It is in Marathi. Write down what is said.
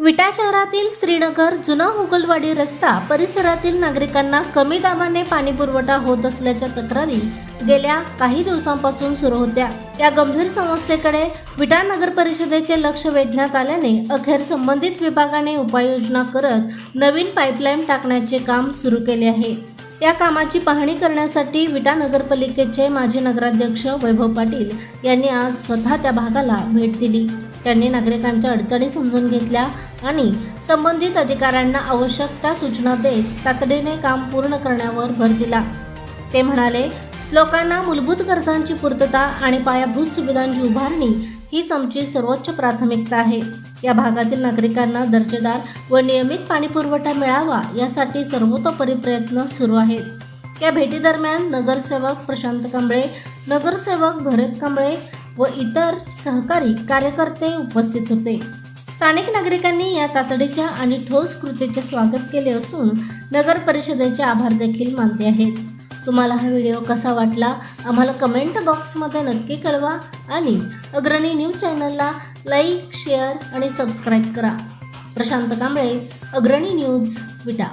विटा शहरातील श्रीनगर जुना हुगलवाडी रस्ता परिसरातील नागरिकांना कमी दाबाने पाणी पुरवठा होत असल्याच्या तक्रारी गेल्या काही दिवसांपासून सुरू होत्या. या गंभीर समस्येकडे विटा नगर परिषदेचे लक्ष वेधण्यात आल्याने अखेर संबंधित विभागाने उपाययोजना करत नवीन पाईपलाईन टाकण्याचे काम सुरू केले आहे. या कामाची पाहणी करण्यासाठी विटा नगरपालिकेचे माजी नगराध्यक्ष वैभव पाटील यांनी आज स्वतः त्या भागाला भेट दिली. त्यांनी नागरिकांच्या अडचणी समजून घेतल्या आणि संबंधित अधिकाऱ्यांना आवश्यक त्या सूचना देत तातडीने काम पूर्ण करण्यावर भर दिला. ते म्हणाले लोकांना मूलभूत गरजांची पूर्तता आणि पायाभूत सुविधांची उभारणी हीच आमची सर्वोच्च प्राथमिकता आहे. या भागातील नागरिकांना दर्जेदार व नियमित पाणीपुरवठा मिळावा यासाठी सर्वतोपरी प्रयत्न सुरू आहेत. या भेटीदरम्यान नगरसेवक प्रशांत कांबळे नगरसेवक भरत कांबळे व इतर सहकारी कार्यकर्ते उपस्थित होते. स्थानिक नागरिकांनी या तातडीच्या आणि ठोस कृतीचे स्वागत केले असून नगर परिषदेचे आभार देखील मानले आहेत. तुम्हाला हा व्हिडिओ कसा वाटला? आम्हाला कमेंट बॉक्समध्ये नक्की कळवा आणि अग्रणी न्यूज चॅनलला लाईक शेअर आणि सबस्क्राईब करा. प्रशांत कांबळे अग्रणी न्यूज विटा.